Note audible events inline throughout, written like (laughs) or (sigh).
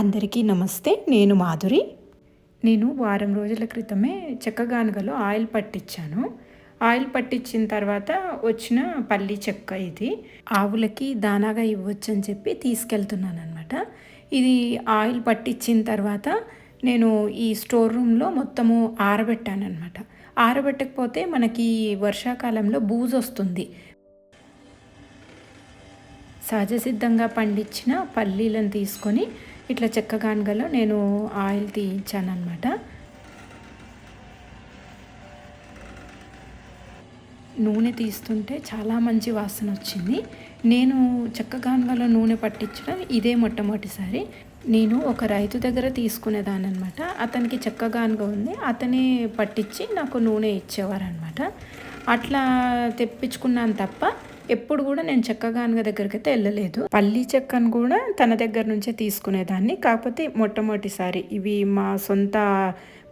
అందరికీ నమస్తే నేను మాధురి. నేను వారం రోజుల క్రితమే చెక్కగానుగలో ఆయిల్ పట్టించాను ఆయిల్ పట్టించిన తర్వాత వచ్చిన పల్లి చెక్క ఇది. ఆవులకి దానాగా ఇవ్వచ్చు అని చెప్పి తీసుకెళ్తున్నాను అనమాట ఇది ఆయిల్ పట్టించిన తర్వాత నేను ఈ స్టోర్ రూమ్లో మొత్తము ఆరబెట్టాను అనమాట ఆరబెట్టకపోతే మనకి వర్షాకాలంలో బూజు వస్తుంది. సహజసిద్ధంగా పండించిన పల్లీలను తీసుకొని ఇట్లా చెక్క గానుగలో నేను ఆయిల్ తీయించాను అనమాట నూనె తీస్తుంటే చాలా మంచి వాసన వచ్చింది. నేను చెక్క గానుగలో నూనె పట్టించడం ఇదే మొట్టమొదటిసారి. నేను ఒక రైతు దగ్గర తీసుకునేదాన్ని అనమాట అతనికి చెక్క గానుగ ఉంది. అతనే పట్టించి నాకు నూనె ఇచ్చేవారనమాట అట్లా తెప్పించుకున్నాను తప్ప ఎప్పుడు కూడా నేను చెక్క గానుగ దగ్గరికి అయితే వెళ్ళలేదు. పల్లి చెక్కను కూడా తన దగ్గర నుంచే తీసుకునేదాన్ని. కాకపోతే మొట్టమొదటిసారి ఇవి మా సొంత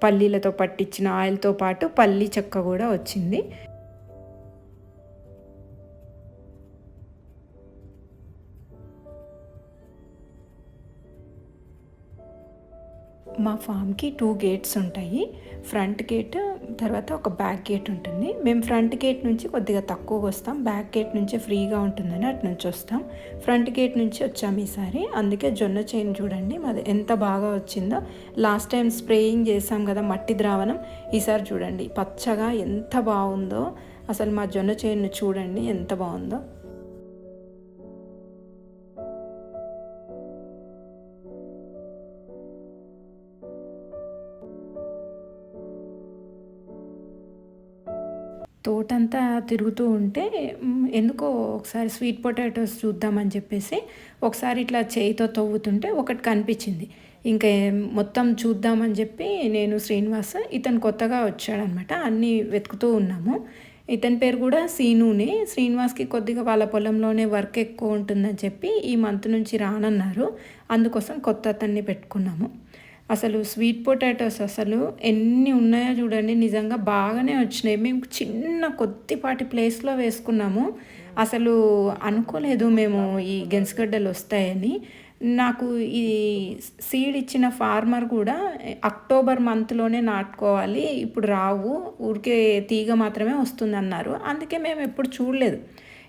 పల్లీలతో పట్టించిన ఆయిల్తో పాటు పల్లి చెక్క కూడా వచ్చింది. మా ఫామ్కి టూ గేట్స్ ఉంటాయి. ఫ్రంట్ గేట్ తర్వాత ఒక బ్యాక్ గేట్ ఉంటుంది. మేము ఫ్రంట్ గేట్ నుంచి కొద్దిగా తక్కువగా వస్తాం. బ్యాక్ గేట్ నుంచి ఫ్రీగా ఉంటుందని అటు నుంచి వస్తాం. ఫ్రంట్ గేట్ నుంచి వచ్చాము ఈసారి. అందుకే జొన్న చైన్ చూడండి. మాది ఎంత బాగా వచ్చిందో. లాస్ట్ టైం స్ప్రేయింగ్ చేసాం కదా మట్టి ద్రావణం. ఈసారి చూడండి. పచ్చగా ఎంత బాగుందో. అసలు మా జొన్న చైన్ చూడండి ఎంత బాగుందో. తోటంతా తిరుగుతూ ఉంటే ఎందుకో ఒకసారి స్వీట్ పొటాటోస్ చూద్దామని చెప్పేసి ఒకసారి ఇట్లా చేయితో తవ్వుతుంటే ఒకటి కనిపించింది. ఇంకా మొత్తం చూద్దామని చెప్పి నేను శ్రీనివాస్ ఇతను కొత్తగా వచ్చాడనమాట. అన్నీ వెతుకుతూ ఉన్నాము. ఇతని పేరు కూడా సీనునే. శ్రీనివాస్కి కొద్దిగా వాళ్ళ పొలంలోనే వర్క్ ఎక్కువ ఉంటుందని చెప్పి ఈ మంత్ నుంచి రానన్నారు. అందుకోసం కొత్త అతన్ని పెట్టుకున్నాము. అసలు స్వీట్ పొటాటోస్ అసలు ఎన్ని ఉన్నాయో చూడండి నిజంగా బాగానే వచ్చినాయి. మేము చిన్న కొద్దిపాటి ప్లేస్లో వేసుకున్నాము. అసలు అనుకోలేదు మేము ఈ గెన్స్గడ్డలు వస్తాయని. నాకు ఈ సీడ్ ఇచ్చిన ఫార్మర్ కూడా అక్టోబర్ మంత్లోనే నాటుకోవాలి ఇప్పుడు రావు ఊరికే తీగ మాత్రమే వస్తుంది అన్నారు అందుకే మేము ఎప్పుడు చూడలేదు.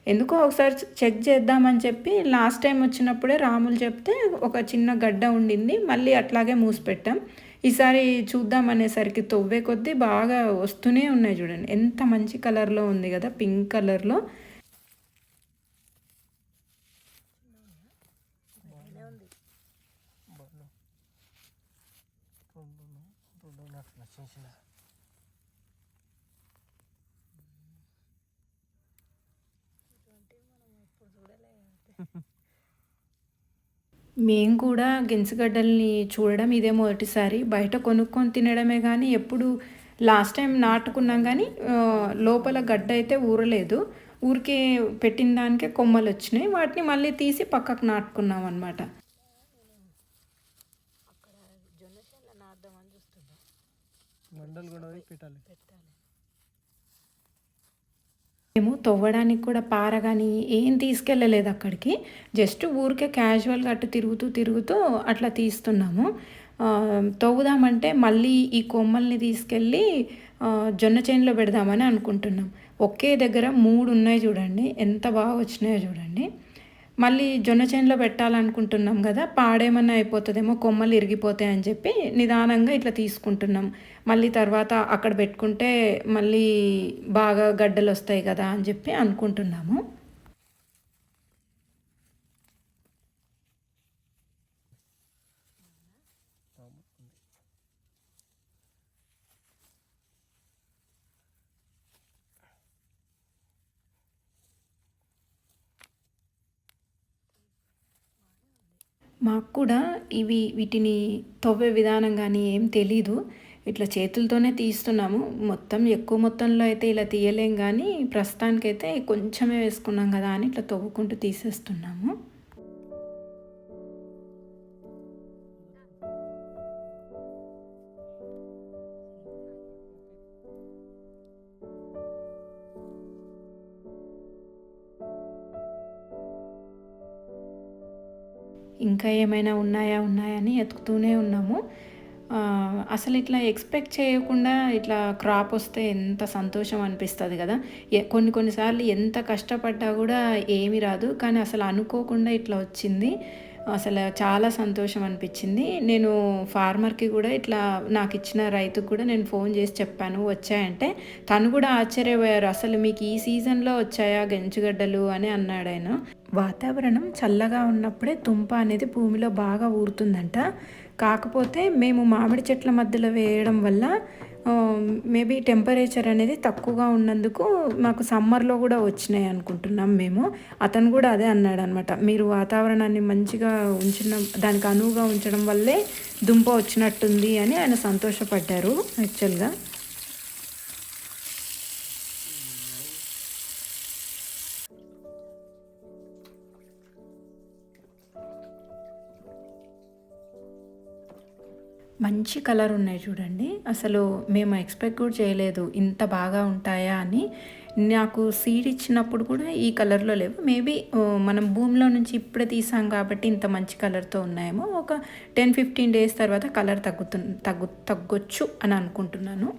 ఎందుకో ఒకసారి చెక్ చేద్దామని చెప్పి లాస్ట్ టైం వచ్చినప్పుడే రాములు చెప్తే ఒక చిన్న గడ్డ ఉండింది మళ్ళీ అట్లాగే మూసిపెట్టాం ఈసారి చూద్దాం అనేసరికి కొద్దీ బాగా వస్తూనే ఉన్నాయి చూడండి. ఎంత మంచి కలర్లో ఉంది కదా పింక్ కలర్లో (laughs) మేము కూడా గెంచుగడ్డల్ని చూడడం ఇదే మొదటిసారి. బయట కొనుక్కొని తినడమే కానీ ఎప్పుడు లాస్ట్ టైం నాటుకున్నాం కానీ లోపల గడ్డ అయితే ఊరలేదు. ఊరికే పెట్టిన దానికే కొమ్మలు వచ్చినాయి వాటిని మళ్ళీ తీసి పక్కకు నాటుకున్నాం అనమాట మేము తవ్వడానికి కూడా పార కానీ ఏం తీసుకెళ్ళలేదు అక్కడికి. జస్ట్ ఊరికే క్యాజువల్గా అటు తిరుగుతూ తిరుగుతూ అట్లా తీస్తున్నాము. తవ్వుదామంటే మళ్ళీ ఈ కొమ్మల్ని తీసుకెళ్ళి జొన్న చేనులో పెడదామని అనుకుంటున్నాం. ఒకే దగ్గర మూడు ఉన్నాయి చూడండి. ఎంత బాగా వచ్చినాయో చూడండి. మళ్ళీ జొన్న చేనులో పెట్టాలనుకుంటున్నాం కదా పాడేమన్నా అయిపోతుందేమో కొమ్మలు ఇరిగిపోతాయి అని చెప్పి నిదానంగా ఇట్లా తీసుకుంటున్నాం. మళ్ళీ తర్వాత అక్కడ పెట్టుకుంటే మళ్ళీ బాగా గడ్డలు వస్తాయి కదా అని చెప్పి అనుకుంటున్నాము. మాకు కూడా ఇవి వీటిని తవ్వే విధానం కానీ ఏం తెలీదు. ఇట్లా చేతులతోనే తీస్తున్నాము. మొత్తం ఎక్కువ మొత్తంలో అయితే ఇలా తీయలేం కానీ ప్రస్తుతానికైతే కొంచెమే వేసుకున్నాం కదా అని ఇట్లా తవ్వుకుంటూ తీసేస్తున్నాము. ఇంకా ఏమైనా ఉన్నాయా ఉన్నాయా అని ఎతుకుతూనే ఉన్నాము. అసలు ఇట్లా ఎక్స్పెక్ట్ చేయకుండా ఇట్లా క్రాప్ వస్తే ఎంత సంతోషం అనిపిస్తుంది కదా. ఎ- కొన్ని కొన్నిసార్లు ఎంత కష్టపడ్డా కూడా ఏమీ రాదు. కానీ అసలు అనుకోకుండా ఇట్లా వచ్చింది. అసలు చాలా సంతోషం అనిపించింది. నేను ఫార్మర్కి కూడా ఇట్లా నాకు ఇచ్చిన రైతుకు కూడా నేను ఫోన్ చేసి చెప్పాను. వచ్చాయంటే తను కూడా ఆశ్చర్యపోయారు. అసలు మీకు ఈ సీజన్లో వచ్చాయా గెంచుగడ్డలు అని అన్నాడు ఆయన. వాతావరణం చల్లగా ఉన్నప్పుడే తుంప అనేది భూమిలో బాగా ఊరుతుందంట. కాకపోతే మేము మామిడి చెట్ల మధ్యలో వేయడం వల్ల మేబీ టెంపరేచర్ అనేది తక్కువగా ఉన్నందుకు మాకు సమ్మర్లో కూడా వచ్చినాయి అనుకుంటున్నాం మేము. అతను కూడా అదే అన్నాడు అనమాట మీరు వాతావరణాన్ని మంచిగా ఉంచిన దానికి అనువుగా ఉంచడం వల్లే దుంప వచ్చినట్టుంది అని ఆయన సంతోషపడ్డారు యాక్చువల్గా. మంచి కలర్ ఉన్నాయి చూడండి. అసలు మేము ఎక్స్పెక్ట్ కూడా చేయలేదు ఇంత బాగా ఉంటాయా అని. నాకు సీడ్ ఇచ్చినప్పుడు కూడా ఈ కలర్లో లేవు. మేబీ మనం భూమిలో నుంచి ఇప్పుడే తీసాం కాబట్టి ఇంత మంచి కలర్తో ఉన్నాయేమో. ఒక టెన్ ఫిఫ్టీన్ డేస్ తర్వాత కలర్ తగ్గుతు తగ్గు తగ్గొచ్చు అని అనుకుంటున్నాను.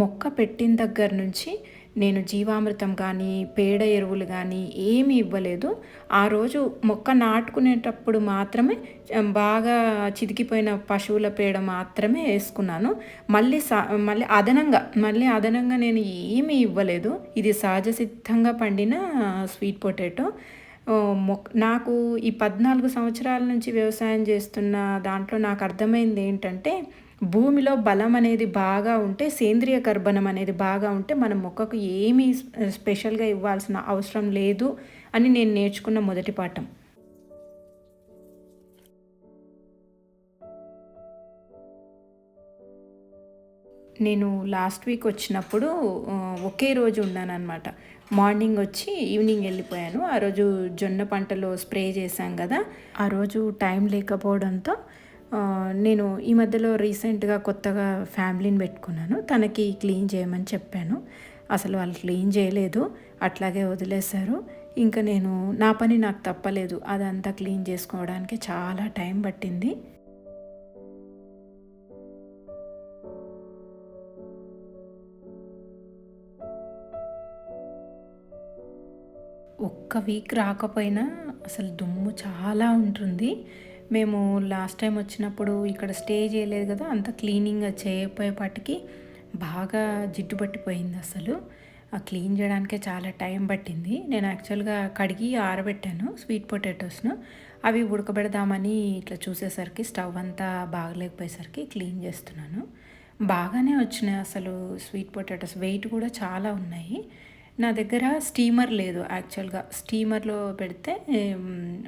మొక్క పెట్టిన దగ్గర నుంచి నేను జీవామృతం కానీ పేడ ఎరువులు కానీ ఏమీ ఇవ్వలేదు. ఆ రోజు మొక్క నాటుకునేటప్పుడు మాత్రమే బాగా చితికిపోయిన పశువుల పేడ మాత్రమే వేసుకున్నాను. మళ్ళీ సా మళ్ళీ అదనంగా మళ్ళీ అదనంగా నేను ఏమీ ఇవ్వలేదు. ఇది సహజ సిద్ధంగా పండిన స్వీట్ పొటాటో. మొక్ నాకు ఈ పద్నాలుగు సంవత్సరాల నుంచి వ్యవసాయం చేస్తున్న దాంట్లో నాకు అర్థమైంది ఏంటంటే భూమిలో బలం అనేది బాగా ఉంటే సేంద్రియ కర్బనం అనేది బాగా ఉంటే మన మొక్కకు ఏమీ స్పెషల్గా ఇవ్వాల్సిన అవసరం లేదు అని నేను నేర్చుకున్న మొదటి పాఠం. నేను లాస్ట్ వీక్ వచ్చినప్పుడు ఒకే రోజు ఉన్నాను అనమాట మార్నింగ్ వచ్చి ఈవినింగ్ వెళ్ళిపోయాను. ఆ రోజు జొన్న పంటలో స్ప్రే చేశాం కదా. ఆ రోజు టైం లేకపోవడంతో నేను ఈ మధ్యలో రీసెంట్గా కొత్తగా ఫ్యామిలీని పెట్టుకున్నాను. తనకి క్లీన్ చేయమని చెప్పాను. అసలు వాళ్ళు క్లీన్ చేయలేదు. అట్లాగే వదిలేశారు. ఇంకా నేను నా పని నాకు తప్పలేదు. అదంతా క్లీన్ చేసుకోవడానికి చాలా టైం పట్టింది. ఒక్క వీక్ రాకపోయినా అసలు దుమ్ము చాలా ఉంటుంది. మేము లాస్ట్ టైం వచ్చినప్పుడు ఇక్కడ స్టే చేయలేదు కదా అంత క్లీనింగ్ చేయకపోయేపాటికి బాగా జిడ్డు పట్టిపోయింది అసలు. ఆ క్లీన్ చేయడానికే చాలా టైం పట్టింది. నేను యాక్చువల్గా కడిగి ఆరబెట్టాను స్వీట్ పొటాటోస్ను అవి ఉడకబెడదామని ఇట్లా చూసేసరికి స్టవ్ అంతా బాగలేకపోయేసరికి క్లీన్ చేస్తున్నాను. బాగానే వచ్చినాయి అసలు స్వీట్ పొటాటోస్ వెయిట్ కూడా చాలా ఉన్నాయి. నా దగ్గర స్టీమర్ లేదు యాక్చువల్గా. స్టీమర్లో పెడితే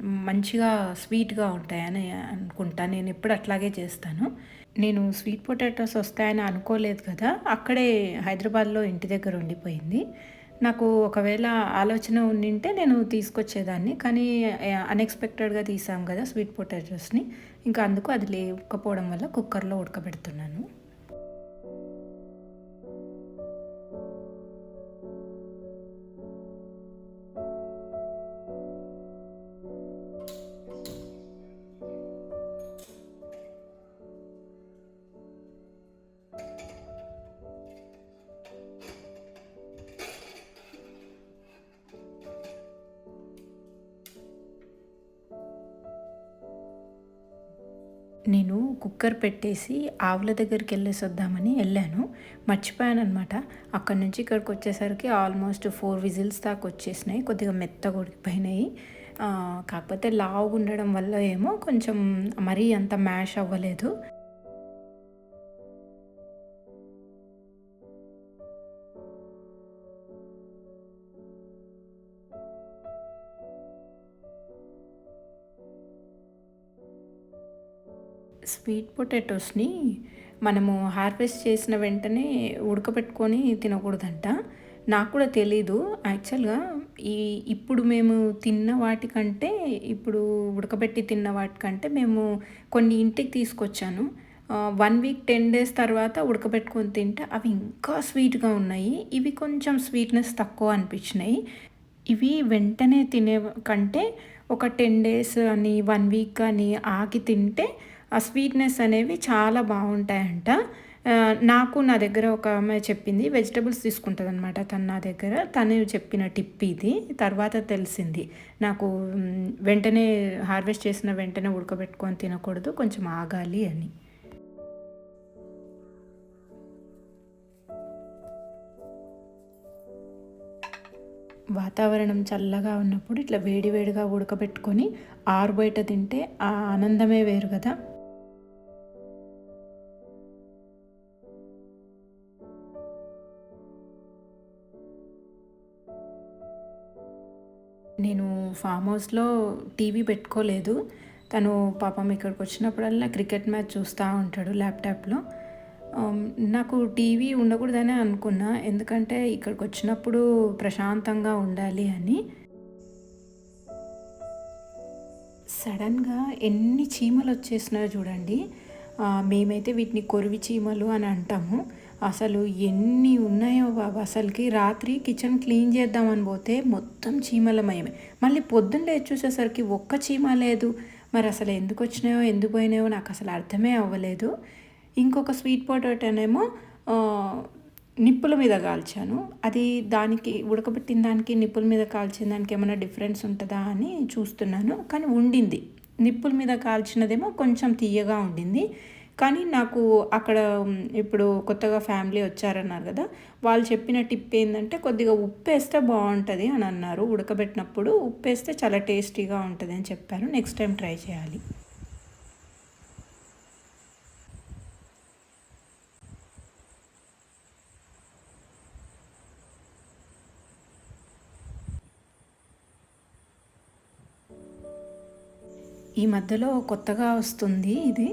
మంచిగా స్వీట్గా ఉంటాయని అనుకుంటా. నేను ఎప్పుడు అట్లాగే చేస్తాను. నేను స్వీట్ పొటాటోస్ వస్తాయని అనుకోలేదు కదా అక్కడే హైదరాబాద్లో ఇంటి దగ్గర ఉండిపోయింది. నాకు ఒకవేళ ఆలోచన ఉండింటే నేను తీసుకొచ్చేదాన్ని. కానీ అన్ఎక్స్పెక్టెడ్గా తీసాం కదా స్వీట్ పొటాటోస్ని. ఇంకా అందుకు అది లేకపోవడం వల్ల కుక్కర్లో ఉడకబెడుతున్నాను. నేను కుక్కర్ పెట్టేసి ఆవుల దగ్గరికి వెళ్ళేసి వద్దామని వెళ్ళాను. మర్చిపోయాను అనమాట అక్కడి నుంచి ఇక్కడికి వచ్చేసరికి ఆల్మోస్ట్ ఫోర్ విజిల్స్ దాకా వచ్చేసినాయి. కొద్దిగా మెత్తగా ఉడికిపోయినాయి. కాకపోతే లావుగా ఉండడం వల్ల ఏమో కొంచెం మరీ అంత మ్యాష్ అవ్వలేదు. స్వీట్ పొటాటోస్ని మనము హార్వెస్ట్ చేసిన వెంటనే ఉడకబెట్టుకొని తినకూడదంట. నాకు కూడా తెలీదు. యాక్చువల్గా ఈ ఇప్పుడు మేము తిన్న వాటికంటే ఇప్పుడు ఉడకబెట్టి తిన్న వాటికంటే మేము కొన్ని ఇంటికి తీసుకొచ్చాను. వన్ వీక్ టెన్ డేస్ తర్వాత ఉడకబెట్టుకొని తింటే అవి ఇంకా స్వీట్గా ఉన్నాయి. ఇవి కొంచెం స్వీట్నెస్ తక్కువ అనిపించినాయి. ఇవి వెంటనే తినే కంటే ఒక టెన్ డేస్ అని వన్ వీక్ కానీ ఆగి తింటే ఆ స్వీట్నెస్ అనేవి చాలా బాగుంటాయంట. నాకు నా దగ్గర ఒక అమ్మాయి చెప్పింది వెజిటబుల్స్ తీసుకుంటుంది అనమాట తను నా దగ్గర. తను చెప్పిన టిప్ ఇది. తర్వాత తెలిసింది నాకు వెంటనే హార్వెస్ట్ చేసిన వెంటనే ఉడకబెట్టుకొని తినకూడదు కొంచెం ఆగాలి అని. వాతావరణం చల్లగా ఉన్నప్పుడు ఇట్లా వేడివేడిగా ఉడకబెట్టుకొని ఆరు బయట తింటే ఆ ఆనందమే వేరు కదా. నేను ఫామ్ హౌస్లో టీవీ పెట్టుకోలేదు. తను పాపం ఇక్కడికి వచ్చినప్పుడల్లా క్రికెట్ మ్యాచ్ చూస్తూ ఉంటాడు ల్యాప్టాప్లో నాకు టీవీ ఉండకూడదని అనుకున్నా. ఎందుకంటే ఇక్కడికి వచ్చినప్పుడు ప్రశాంతంగా ఉండాలి అని. సడన్గా ఎన్ని చీమలు వచ్చేసినాయో చూడండి. మేమైతే వీటిని కొరివి చీమలు అని అంటాము. అసలు ఎన్ని ఉన్నాయో బాబు. అసలుకి రాత్రి కిచెన్ క్లీన్ చేద్దామని పోతే మొత్తం చీమలమయమే. మళ్ళీ పొద్దున్న లేచి చూసేసరికి ఒక్క చీమ లేదు. మరి అసలు ఎందుకు వచ్చినాయో ఎందుకు పోయినాయో నాకు అసలు అర్థమే అవ్వలేదు. ఇంకొక స్వీట్ పొటాటోనేమో నిప్పుల మీద కాల్చాను. అది దానికి ఉడకబెట్టిన దానికి నిప్పుల మీద కాల్చిన దానికి ఏమైనా డిఫరెన్స్ ఉంటుందా అని చూస్తున్నాను. కానీ ఉండింది. నిప్పుల మీద కాల్చినదేమో కొంచెం తీయగా ఉండింది. కానీ నాకు అక్కడ ఇప్పుడు కొత్తగా ఫ్యామిలీ వచ్చారన్నారు కదా వాళ్ళు చెప్పిన టిప్ ఏంటంటే కొద్దిగా ఉప్పు వేస్తే బాగుంటుంది అని అన్నారు. ఉడకబెట్టినప్పుడు ఉప్పు వేస్తే చాలా టేస్టీగా ఉంటుంది అని చెప్పారు. నెక్స్ట్ టైం ట్రై చేయాలి. ఈ మధ్యలో కొత్తగా వస్తుంది ఇది.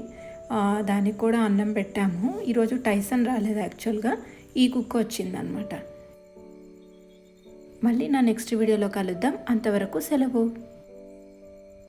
దానికి కూడా అన్నం పెట్టాము. ఈరోజు టైసన్ రాలేదు యాక్చువల్గా. ఈ కుక్క వచ్చిందనమాట మళ్ళీ నా నెక్స్ట్ వీడియోలో కలుద్దాం. అంతవరకు సెలవు.